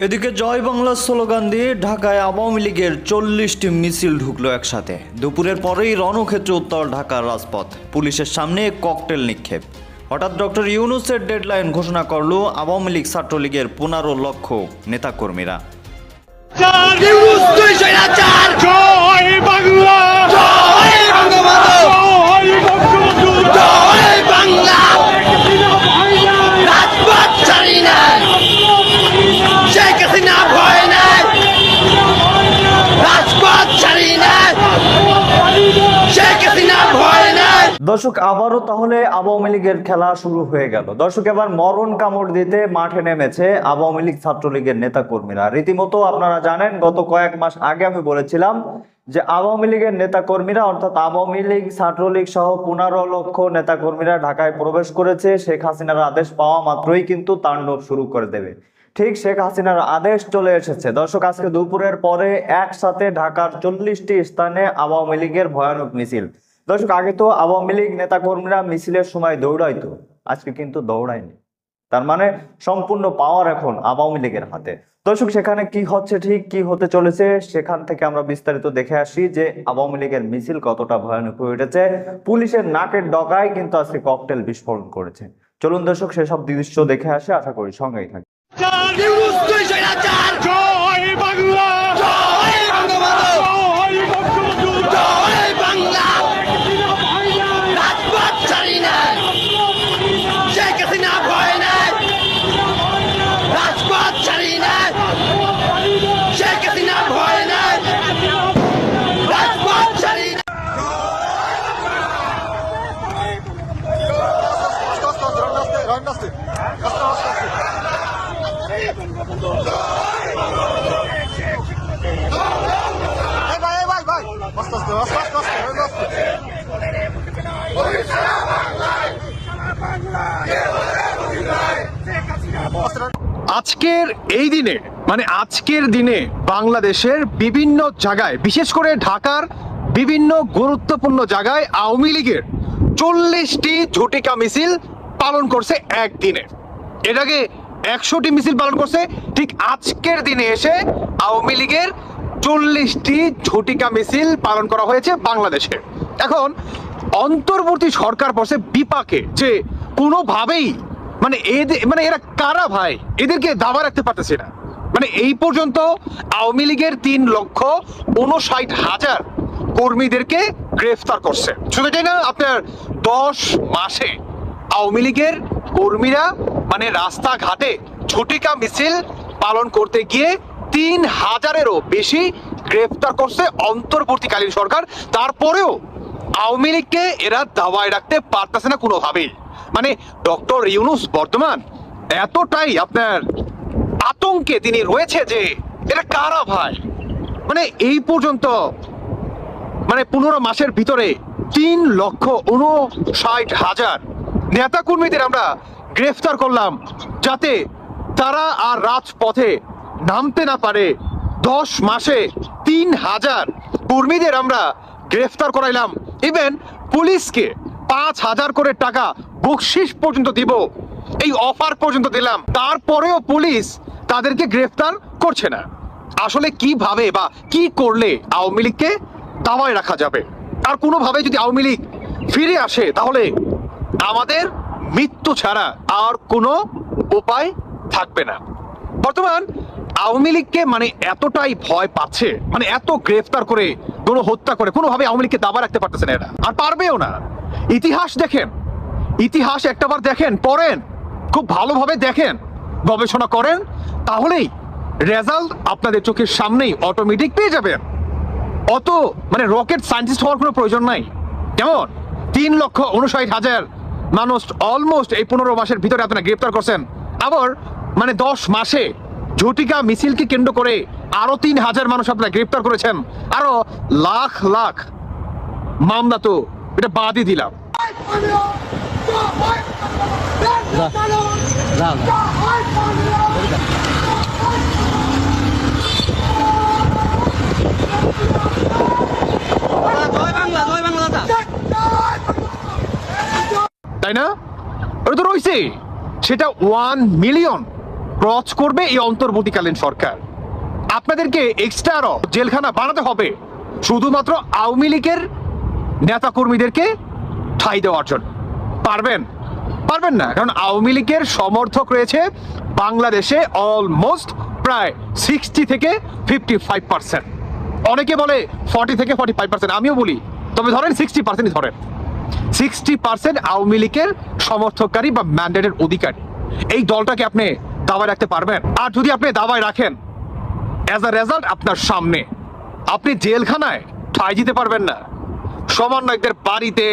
এদিকে জয় বাংলা স্লোগান দিয়ে ঢাকায় আওয়ামী লীগের চল্লিশটি মিছিল ঢুকলো একসাথে। দুপুরের পরেই রণক্ষেত্র উত্তর ঢাকার রাজপথ। পুলিশের সামনে ককটেল নিক্ষেপ। হঠাৎ ডক্টর ইউনুসের ডেডলাইন ঘোষণা করল আওয়ামী লীগ ছাত্রলীগের পনেরো লক্ষ নেতাকর্মীরা। জয় বাংলা। জয় বঙ্গবন্ধু। জয় বঙ্গবন্ধু। দর্শক, আবারও তাহলে আওয়ামী লীগের খেলা শুরু হয়ে গেল। দর্শক, এবার মরণ কামড় দিতে মাঠে নেমেছে আওয়ামী লীগ ছাত্রলীগের নেতা কর্মীরা রীতিমতো আপনারা জানেন, গত কয়েক মাস আগে আমি বলেছিলাম যে আওয়ামী লীগের নেতা কর্মীরা অর্থাৎ আওয়ামী লীগ, ছাত্রলীগ সহ পনেরো লক্ষ নেতা কর্মীরা ঢাকায় প্রবেশ করেছে। শেখ হাসিনার আদেশ পাওয়া মাত্রই কিন্তু তাণ্ডব শুরু করে দেবে। ঠিক শেখ হাসিনার আদেশ চলে এসেছে। দর্শক, আজকে দুপুরের পরে একসাথে ঢাকার চল্লিশটি স্থানে আওয়ামী লীগের ভয়ানক মিছিল। দর্শক, আগে তো আওয়ামী লীগ নেতা কর্মীরা মিছিলের সময় দৌড়াইতো, আজকে কিন্তু দৌড়ায়নি। তার মানে সম্পূর্ণ পাওয়ার এখন আওয়ামী লীগের হাতে। দর্শক, সেখানে কি হচ্ছে ঠিক, কি হতে চলেছে, সেখান থেকে আমরা বিস্তারিত দেখে আসি যে আওয়ামী লীগের মিছিল কতটা ভয়ানক হয়ে উঠেছে। পুলিশের নাকের ডগায় কিন্তু আজকে ককটেল বিস্ফোরণ করেছে। চলুন দর্শক, সেসব দৃশ্য দেখে আসে, আশা করি সঙ্গেই থাকি আজকের এই দিনে মানে আজকের দিনে বাংলাদেশের বিভিন্ন জায়গায়, বিশেষ করে ঢাকার বিভিন্ন গুরুত্বপূর্ণ জায়গায় আওয়ামী লীগের চল্লিশটি ঝটিকা মিছিল পালন করছে একদিনে। এটাকে একশোটি মিছিল পালন করছে, ঠিক আজকের দিনে এসে আওয়ামী লীগের চল্লিশটি ঝটিকা মিছিল পালন করা হয়েছে বাংলাদেশে। এখন অন্তর্বর্তী সরকার বসে বিপাকে যে কোনোভাবেই মানে এদের মানে এরা কারা ভাই? এদেরকে দাবা রাখতে পারতেছে না। মানে এই পর্যন্ত আওয়ামী লীগের তিন লক্ষ উনষাট হাজার কর্মীদেরকে গ্রেফতার করছে। শুধু এটাই না, আপনার দশ মাসে আওয়ামী লীগের কর্মীরা মানে রাস্তাঘাটে ঝটিকা মিছিল পালন করতে গিয়ে তিন হাজারেরও বেশি গ্রেফতার করছে অন্তর্বর্তীকালীন সরকার। তারপরেও আওয়ামী লীগকে এরা দাওয়ায় রাখতে পারতেছে না কোনোভাবেই। মানে ডক্টর ইউনুস বর্তমান এতটাই আপনার আতঙ্কে তিনি রয়েছে যে এটা কারা ভাই? মানে এই পর্যন্ত মানে পনেরো মাসের ভিতরে তিন লক্ষ উনষাট হাজার নেতাকর্মীদের আমরা গ্রেফতার করলাম যাতে তারা আর রাজপথে নামতে না পারে। দশ মাসে তিন হাজার কর্মীদের আমরা গ্রেফতার করাইলাম। ইভেন পুলিশকে পাঁচ হাজার করে টাকা বকশিস পর্যন্ত দিব, এই অফার পর্যন্ত দিলাম। তারপরেও পুলিশ তাদেরকে গ্রেফতার করছে না। আসলে কীভাবে বা কি করলে আওয়ামী লীগকে দাওয়ায় রাখা যাবে? আর কোনোভাবে যদি আওয়ামী লীগ ফিরে আসে, তাহলে আমাদের মৃত্যু ছাড়া আর কোনো উপায় থাকবে না। বর্তমান আওয়ামী লীগকে মানে এতটাই ভয় পাচ্ছে মানে এত গ্রেফতার করে, কোনো হত্যা করে কোনোভাবে আওয়ামী লীগকে দাবা রাখতে পারতেছে না এরা। আর পারবেও না। ইতিহাস দেখেন, ইতিহাস একটাবার দেখেন, পড়েন, খুব ভালোভাবে দেখেন, গবেষণা করেন, তাহলেই রেজাল্ট আপনাদের চোখের সামনেই অটোমেটিক পেয়ে যাবেন। অত মানে রকেট সায়েন্টিস্ট হওয়ার কোনো প্রয়োজন নাই। কেমন? তিন লক্ষ উনষাট হাজার মানুষ অলমোস্ট এই পনেরো মাসের ভিতরে আপনারা গ্রেপ্তার করছেন। আবার মানে দশ মাসে ঝটিকা মিছিলকে কেন্দ্র করে আরও তিন হাজার মানুষ আপনারা গ্রেপ্তার করেছেন। আরও লাখ লাখ মামলা তো এটা বাদই দিলাম। তাই না? ওটা তো রয়েছে সেটা ওয়ান মিলিয়ন ক্রচ করবে এই অন্তর্বর্তীকালীন সরকার। আপনাদেরকে এক্সট্রা আরও জেলখানা বানাতে হবে। শুধুমাত্র আওয়ামী লীগের নেতা কর্মীদেরকে ঠাই দেওয়ার জন্য। পারবেন? পারবেন না। কারণ আওয়ামী লীগের সমর্থক রয়েছে বাংলাদেশে অলমোস্ট প্রায় সিক্সটি থেকে ফিফটি ফাইভ পার্সেন্ট অনেকে বলে ফর্টি থেকে ফর্টি ফাইভ পার্সেন্ট আমিও বলি। তবে ধরেন সিক্সটি পার্সেন্টই ধরেন। সিক্সটি পার্সেন্ট আওয়ামী লীগের সমর্থককারী বা ম্যান্ডেটের অধিকারী। এই দলটাকে আপনি দাবায় রাখতে পারবেন। আর যদি আপনি দাবায় রাখেন অ্যাজ আ রেজাল্ট আপনার সামনে, আপনি জেলখানায় ঠাই দিতে পারবেন না। সমন্বয়কদের বাড়িতে,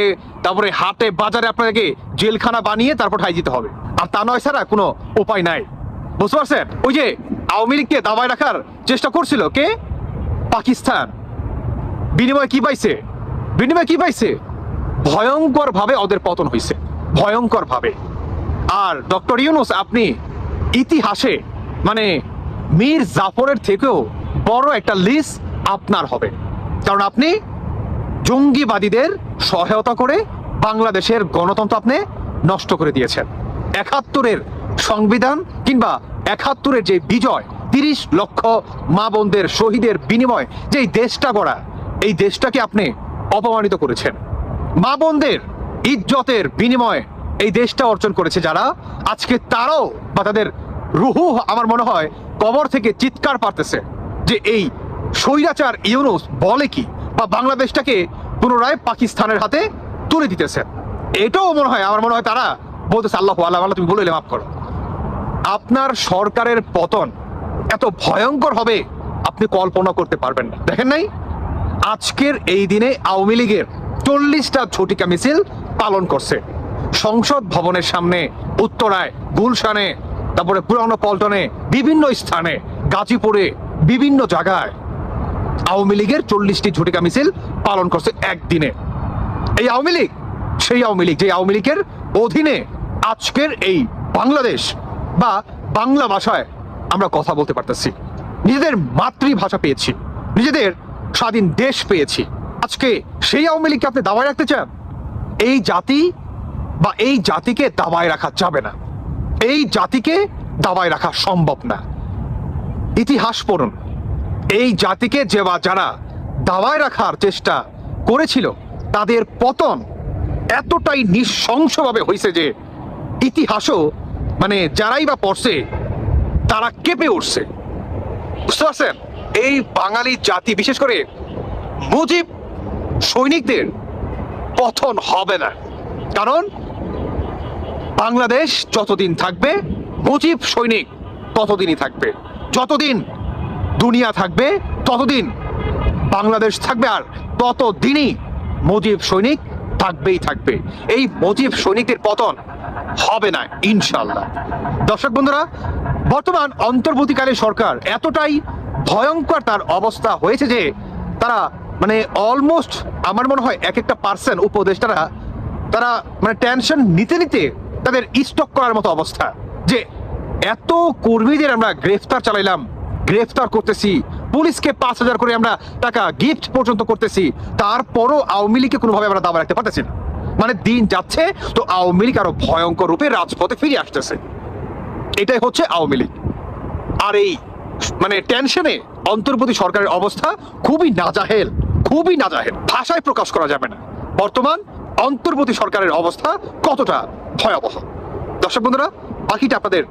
তারপরে হাটে, বাজারে আপনাকে জেলখানা বানিয়ে তারপর ঠাই দিতে হবে। আর তা নয় ছাড়া কোনো উপায় নাই। বুঝতে পারছেন? ওই যে আওয়ামী লীগকে দাবায় রাখার চেষ্টা করছিল কে? পাকিস্তান। বিনিময়ে কি পাইছে? বিনিময়ে কি পাইছে? ভয়ঙ্কর ভাবে ওদের পতন হয়েছে ভয়ঙ্কর ভাবে আর ডক্টর ইউনুস, আপনি ইতিহাসে মানে মীর জাফরের থেকেও বড় একটা লিস্ট আপনার হবে। কারণ আপনি জঙ্গিবাদীদের সহায়তা করে বাংলাদেশের গণতন্ত্র আপনি নষ্ট করে দিয়েছেন। একাত্তরের সংবিধান কিংবা একাত্তরের যে বিজয়, তিরিশ লক্ষ মা বোনদের শহীদের বিনিময় যে দেশটা গড়া, এই দেশটাকে আপনি অপমানিত করেছেন। মা বোনদের ইজ্জতের বিনিময়ে এই দেশটা অর্জন করেছে যারা। আজকে তারাও বা তাদের রুহু আমার মনে হয় কবর থেকে চিৎকার পারতেছে যে এই স্বৈরাচার ইউনুস বলে কি বা বাংলাদেশটাকে পুনরায় পাকিস্তানের হাতে তুলে দিতেছে। এটাও মনে হয়, আমার মনে হয় তারা বলতেছে, আল্লাহ আল্লাহ আল্লাহ, তুমি বলে মাফ করো। আপনার সরকারের পতন এত ভয়ঙ্কর হবে, আপনি কল্পনা করতে পারবেন না। দেখেন নাই? আজকের এই দিনে আওয়ামী লীগের চল্লিশটা ঝটিকা মিছিল পালন করছে। সংসদ ভবনের সামনে, উত্তরায়, গুলশানে, তারপরে পুরানো পল্টনে, বিভিন্ন স্থানে, গাজীপুরে, বিভিন্ন জায়গায় আওয়ামী লীগের চল্লিশটি ঝটিকা মিছিল পালন করছে একদিনে। এই আওয়ামী লীগ, সেই আওয়ামী লীগ যে আওয়ামী লীগের অধীনে আজকের এই বাংলাদেশ বা বাংলা ভাষায় আমরা কথা বলতে পারতেছি। নিজেদের মাতৃভাষা পেয়েছি, নিজেদের স্বাধীন দেশ পেয়েছি। আজকে সেই আওয়ামী লীগকে আপনি দাবায় রাখতে চান? এই জাতি বা এই জাতিকে দাবায় রাখা যাবে না। এই জাতিকে দাবায় রাখা সম্ভব না। ইতিহাস পড়ুন। এই জাতিকে যে বা যারা দাবায় রাখার চেষ্টা করেছিল, তাদের পতন এতটাই নিঃশংসভাবে হয়েছে যে ইতিহাসও মানে যারাই বা পড়ছে, তারা কেঁপে উঠছে। বুঝতে পারছেন? এই বাঙালি জাতি, বিশেষ করে মুজিব সৈনিকদের পথন হবে না। কারণ বাংলাদেশ যতদিন থাকবে, মুজিব সৈনিক ততদিনই থাকবে। যতদিন দুনিয়া থাকবে, ততদিন বাংলাদেশ থাকবে আর ততদিনই মুজিব সৈনিক থাকবেই থাকবে। এই মুজিব সৈনিকদের পতন হবে না ইনশাল্লাহ দর্শক বন্ধুরা, বর্তমান অন্তর্বর্তীকালীন সরকার এতটাই ভয়ঙ্কর তার অবস্থা হয়েছে যে তারা মানে অলমোস্ট আমার মনে হয় এক একটা পার্সন উপদেষ্টারা, তারা মানে টেনশন নিতে নিতে তাদের স্টক করার মতো অবস্থা যে এত কর্মীদের আমরা গ্রেফতার চালাইলাম, গ্রেফতার করতেছি, পুলিশকে পাঁচ হাজার করে আমরা টাকা গিফট পর্যন্ত করতেছি, তারপরও আওয়ামী লীগকে কোনোভাবে আমরা দাবা রাখতে পারতেছি না। মানে দিন যাচ্ছে, তো আওয়ামী লীগ আরও ভয়ঙ্কর রূপে রাজপথে ফিরে আসতেছে। এটাই হচ্ছে আওয়ামী লীগ। আর এই মানে টেনশনে অন্তর্বর্তী সরকারের অবস্থা খুবই নাজাহেল খুবই নাজাহেল। ভাষায় প্রকাশ করা যাবে না। বর্তমান অন্তর্বর্তী সরকারের অবস্থা কতটা? ভয়াবহ। দর্শক বন্ধুরা বাকিটা আপনাদের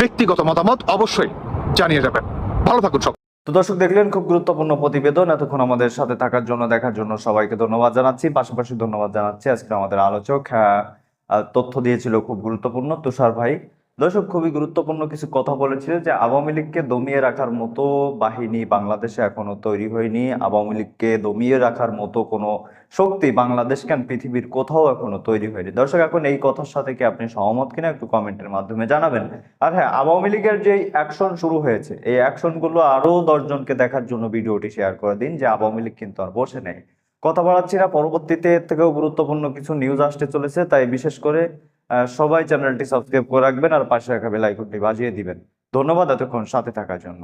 ব্যক্তিগত মতামত অবশ্যই জানিয়ে যাবেন। ভালো থাকুন সব। তো দর্শক দেখলেন খুব গুরুত্বপূর্ণ প্রতিবেদন। এতক্ষণ আমাদের সাথে থাকার জন্য দেখার জন্য সবাইকে ধন্যবাদ জানাচ্ছি। পাশাপাশি ধন্যবাদ জানাচ্ছি আজকে আমাদের আলোচক। হ্যাঁ, তথ্য দিয়েছিল খুব গুরুত্বপূর্ণ তুষার ভাই। দর্শক, খুবই গুরুত্বপূর্ণ কিছু কথা বলেছিলেন যে আওয়ামী লীগকে দমিয়ে রাখার মতো বাহিনী বাংলাদেশে এখনও তৈরি হয়নি। আওয়ামী লীগকে দমিয়ে রাখার মতো কোনো শক্তি বাংলাদেশ কেন পৃথিবীর কোথাও এখনও তৈরি হয়নি? দর্শক, এখন এই কথার সাথে কি আপনি সহমত কিনা একটু কমেন্টের মাধ্যমে জানাবেন। আর হ্যাঁ আওয়ামী লীগের যে অ্যাকশন শুরু হয়েছে, এই অ্যাকশনগুলো আরও দশজনকে দেখার জন্য ভিডিওটি শেয়ার করে দিন, যে আওয়ামী লীগ কিন্তু আর বসে নেই। কথা বাড়াচ্ছি না, পরবর্তীতে এর থেকেও গুরুত্বপূর্ণ কিছু নিউজ আসতে চলেছে, তাই বিশেষ করে সবাই চ্যানেলটি সাবস্ক্রাইব করে রাখবেন আর পাশে রাখা বেল বাজিয়ে দিবেন। ধন্যবাদ এতক্ষণ সাথে থাকার জন্য।